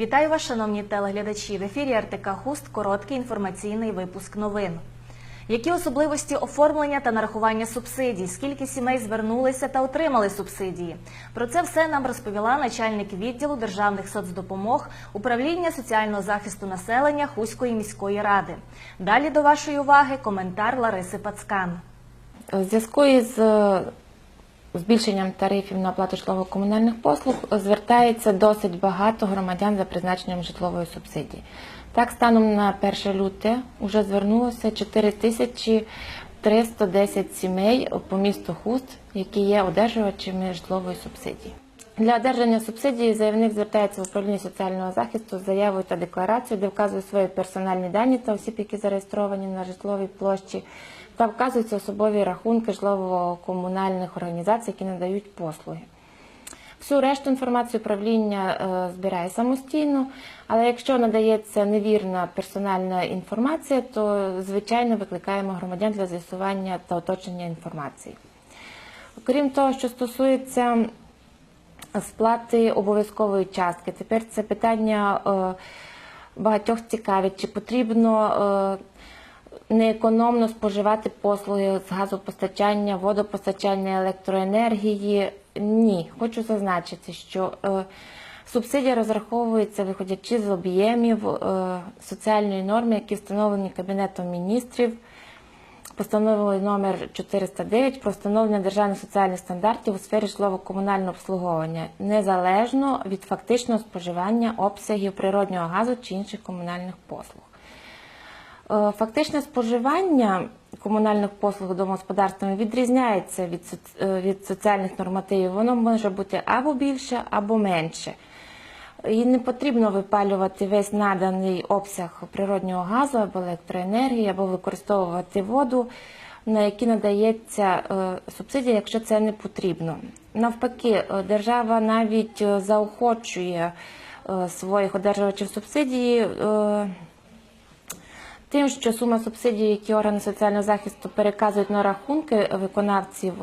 Вітаю вас, шановні телеглядачі. В ефірі РТК Хуст короткий інформаційний випуск новин. Які особливості оформлення та нарахування субсидій? Скільки сімей звернулися та отримали субсидії? Про це все нам розповіла начальник відділу державних соцдопомог управління соціального захисту населення Хуської міської ради. Далі до вашої уваги коментар Лариси Пацкан. У зв'язку із е, збільшенням тарифів на оплату житлово-комунальних послуг звертається досить багато громадян за призначенням житлової субсидії. Так, станом на 1 люте вже звернулося 4310 сімей по місту Хуст, які є одержувачами житлової субсидії. Для одержання субсидії заявник звертається в управління соціального захисту з заявою та декларацією, де вказує свої персональні дані та осіб, які зареєстровані на житловій площі, та вказуються особові рахунки житлово-комунальних організацій, які надають послуги. Всю решту інформації управління е, збирає самостійно, але якщо надається невірна персональна інформація, то звичайно викликаємо громадян для з'ясування та оточення інформації. Окрім того, що стосується сплати обов'язкової частки, тепер це питання е, багатьох цікавить, чи потрібно е, неекономно споживати послуги з газопостачання, водопостачання, електроенергії. Ні, хочу зазначити, що е, субсидія розраховується виходячи з об'ємів е, соціальної норми, які встановлені Кабінетом міністрів постановою номер 409 про встановлення державних соціальних стандартів у сфері житлово-комунального обслуговування незалежно від фактичного споживання обсягів природнього газу чи інших комунальних послуг. Е, Фактичне споживання комунальних послуг домогосподарствами відрізняється від, е, від соціальних нормативів. Воно може бути або більше, або менше. І не потрібно випалювати весь наданий обсяг природнього газу або електроенергії, або використовувати воду, на які надається е, субсидія, якщо це не потрібно. Навпаки, держава навіть заохочує своїх одержувачів субсидії. Тим, що сума субсидій, які органи соціального захисту переказують на рахунки виконавців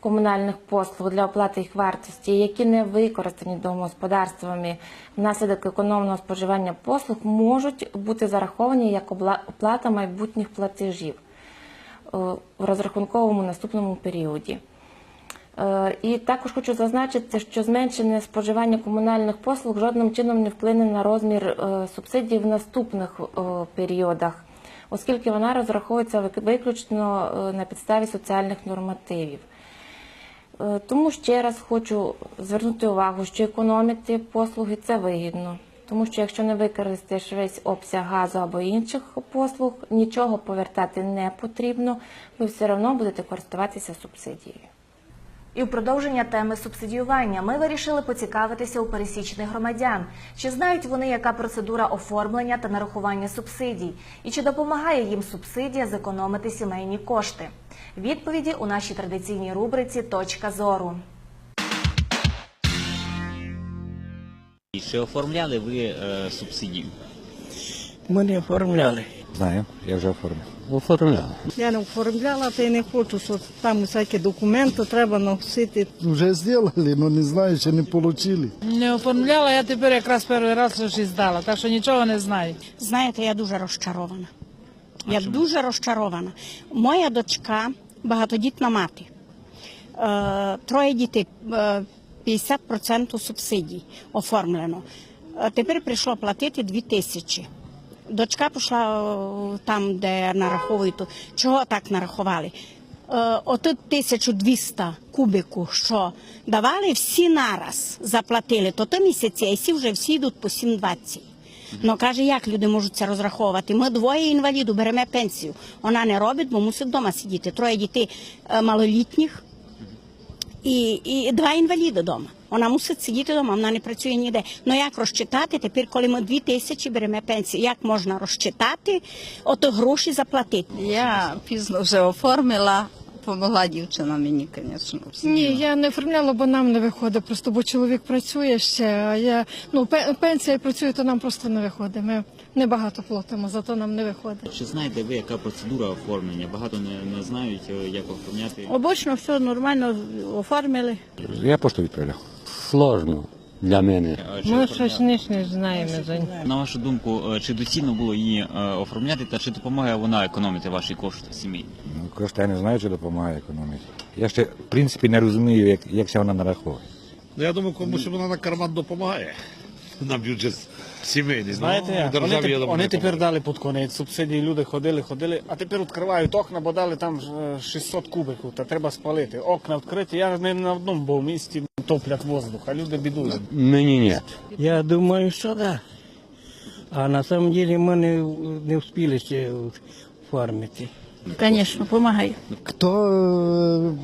комунальних послуг для оплати їх вартості, які не використані домогосподарствами внаслідок економного споживання послуг, можуть бути зараховані як оплата майбутніх платежів е, в розрахунковому наступному періоді. Е, І також хочу зазначити, що зменшене споживання комунальних послуг жодним чином не вплине на розмір е, субсидій в наступних періодах, оскільки вона розраховується виключно е, на підставі соціальних нормативів. Е, Тому ще раз хочу звернути увагу, що економити послуги це вигідно. Тому що якщо не використаєш весь обсяг газу або інших послуг, нічого повертати не потрібно, ви все одно будете користуватися субсидією. І в продовження теми субсидіювання ми вирішили поцікавитися у пересічних громадян, чи знають вони, яка процедура оформлення та нарахування субсидій, і чи допомагає їм субсидія зекономити сімейні кошти. Відповіді у нашій традиційній рубриці Точка зору. Чи оформляли ви е, субсидію? Ми не оформляли. Знаю, я вже оформив. Оформляли. Я не оформляла, та й не хочу, що там всякі документи треба носити. Вже зробили, але не знаю, чи не отримали. Не оформляла, я тепер якраз перший раз щось здала, так що нічого не знаю. Знаєте, я дуже розчарована. Я дуже розчарована. Моя дочка багатодітна мати. Е, троє дітей, е, 50% субсидій оформлено. Е, тепер прийшло платити 2 тисячі. Дочка пішла е, там, де нараховують. Чого так нарахували? Е, Отут 1200 кубику, що давали, всі нараз заплатили. То то місяці, а всі вже всі йдуть по 7,20. Ну каже, як люди можуть це розраховувати? Ми двоє інвалідів беремо пенсію. Вона не робить, бо мусить вдома сидіти. Троє дітей е, малолітніх і, і два інваліди вдома. Вона мусить сидіти вдома, вона не працює ніде. Ну як розчитати тепер, коли ми дві тисячі беремо пенсію? Як можна розчитати, ото гроші заплатити? Я пізно вже оформила, помогла дівчина мені, звісно. Ні, я не оформляла, бо нам не виходить. Просто бо чоловік працює ще. А я ну пе- пенсія працює, то нам просто не виходить. Ми небагато платимо, зато нам не виходить. Чи знаєте ви, яка процедура оформлення? Багато не, не знають, е, як оформляти. Обично все нормально оформили. Я пошту відправляв. Сложно. для мене. Ми щось не знаємо за На вашу думку, е, чи доцільно було її е, оформляти та чи допомагає вона економити ваші кошти сім'ї? Ну, Кошти я не знаю, чи допомагає економіці. Я ще, в принципі, не розумію, як, як вона нараховує. Ну, я думаю, комусь вона на карман допомагає. На бюджет сімейний. Знаєте, як? Ну, вони, державі, думаю, вони тепер дали під конець субсидії, люди ходили, ходили, а тепер відкривають окна, бо дали там е, 600 кубиків, та треба спалити. Окна відкриті, я не на одному був місті топлять воздух, а люди бідують. Мені ні. Я думаю, що да. А на самом деле ми не, не встигли ще оформити. Звісно, допомагає. Кто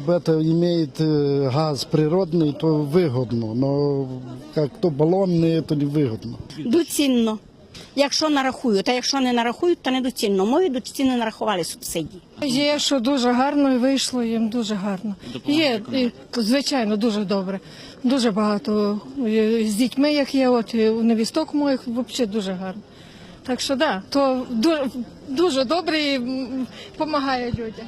э, это имеет э, газ природный, то выгодно. Но как кто баллонный, это не выгодно. Доцільно. Якщо нарахують, а якщо не нарахують, то недоцільно. Мої доцільно нарахували субсидії. Є, що дуже гарно і вийшло їм дуже гарно. Є, і, звичайно, дуже добре. Дуже багато. І З дітьми, як є, от і у невісток моїх, взагалі дуже гарно. Так що да, то дуже, дуже добре і допомагає людям.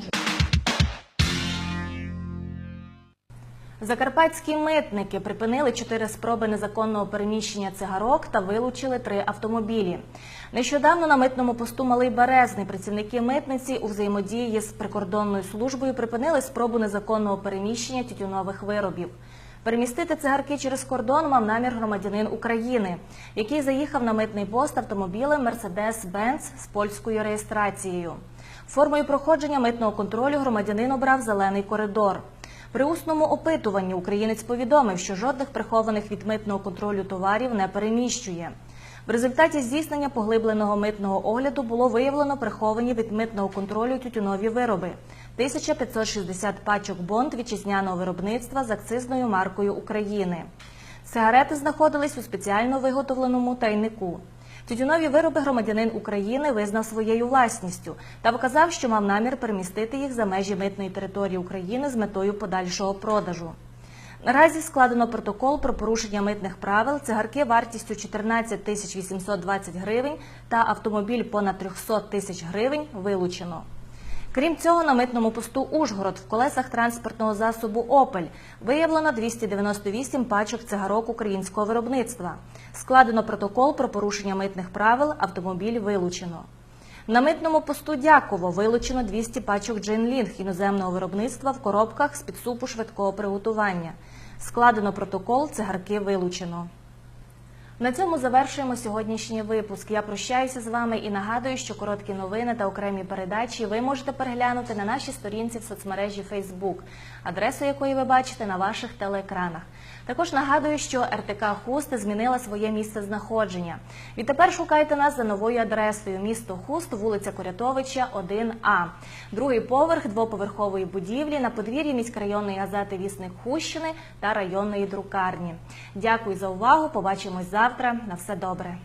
Закарпатські митники припинили чотири спроби незаконного переміщення цигарок та вилучили три автомобілі. Нещодавно на митному посту Малий Березний працівники митниці у взаємодії з прикордонною службою припинили спробу незаконного переміщення тютюнових виробів. Перемістити цигарки через кордон мав намір громадянин України, який заїхав на митний пост автомобілем Mercedes-Benz з польською реєстрацією. Формою проходження митного контролю громадянин обрав зелений коридор. При усному опитуванні українець повідомив, що жодних прихованих від митного контролю товарів не переміщує. В результаті здійснення поглибленого митного огляду було виявлено приховані від митного контролю тютюнові вироби 1560 пачок бонд вітчизняного виробництва з акцизною маркою України. Сигарети знаходились у спеціально виготовленому тайнику. Тютюнові вироби громадянин України визнав своєю власністю та вказав, що мав намір перемістити їх за межі митної території України з метою подальшого продажу. Наразі складено протокол про порушення митних правил, цигарки вартістю 14 тисяч 820 гривень та автомобіль понад 300 тисяч гривень вилучено. Крім цього, на митному посту Ужгород в колесах транспортного засобу Опель виявлено 298 пачок цигарок українського виробництва. Складено протокол про порушення митних правил, автомобіль вилучено. На митному посту Дяково вилучено 200 пачок джин-лінг іноземного виробництва в коробках з підсупу швидкого приготування. Складено протокол, цигарки вилучено. На цьому завершуємо сьогоднішній випуск. Я прощаюся з вами і нагадую, що короткі новини та окремі передачі ви можете переглянути на нашій сторінці в соцмережі Facebook, адресу якої ви бачите на ваших телеекранах. Також нагадую, що РТК Хуст змінила своє місце знаходження. Відтепер шукайте нас за новою адресою місто Хуст, вулиця Корятовича, 1А. Другий поверх двоповерхової будівлі на подвір'ї міськрайонної газети Вісник Хущини та районної друкарні. Дякую за увагу. Побачимось завтра. На все добре.